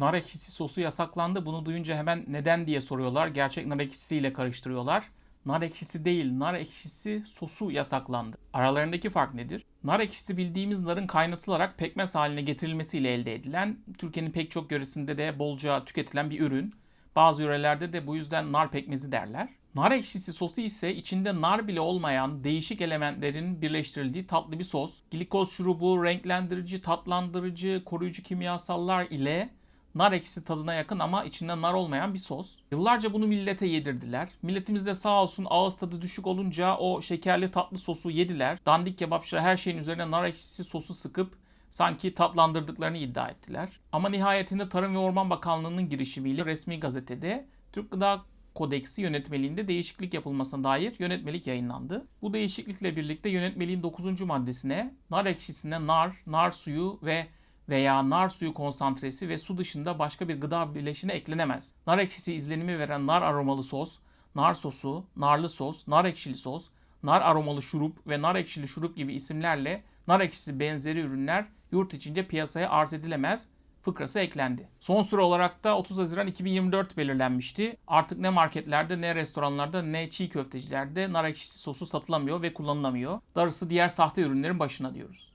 Nar ekşisi sosu yasaklandı. Bunu duyunca hemen neden diye soruyorlar. Gerçek nar ekşisiyle karıştırıyorlar. Nar ekşisi değil, nar ekşisi sosu yasaklandı. Aralarındaki fark nedir? Nar ekşisi bildiğimiz narın kaynatılarak pekmez haline getirilmesiyle elde edilen, Türkiye'nin pek çok yöresinde de bolca tüketilen bir ürün. Bazı yörelerde de bu yüzden nar pekmezi derler. Nar ekşisi sosu ise içinde nar bile olmayan değişik elementlerin birleştirildiği tatlı bir sos. Glikoz şurubu, renklendirici, tatlandırıcı, koruyucu kimyasallar ile nar ekşisi tadına yakın ama içinde nar olmayan bir sos. Yıllarca bunu millete yedirdiler. Milletimiz de sağ olsun ağız tadı düşük olunca o şekerli tatlı sosu yediler. Dandik kebapçılar her şeyin üzerine nar ekşisi sosu sıkıp sanki tatlandırdıklarını iddia ettiler. Ama nihayetinde Tarım ve Orman Bakanlığı'nın girişimiyle resmi gazetede Türk Gıda Kodeksi yönetmeliğinde değişiklik yapılmasına dair yönetmelik yayınlandı. Bu değişiklikle birlikte yönetmeliğin 9. maddesine nar ekşisine nar, nar suyu ve veya nar suyu konsantresi ve su dışında başka bir gıda bileşini eklenemez. Nar ekşisi izlenimi veren nar aromalı sos, nar sosu, narlı sos, nar ekşili sos, nar aromalı şurup ve nar ekşili şurup gibi isimlerle nar ekşisi benzeri ürünler yurt içince piyasaya arz edilemez fıkrası eklendi. Son süre olarak da 30 Haziran 2024 belirlenmişti. Artık ne marketlerde ne restoranlarda ne çiğ köftecilerde nar ekşisi sosu satılamıyor ve kullanılamıyor. Darısı diğer sahte ürünlerin başına diyoruz.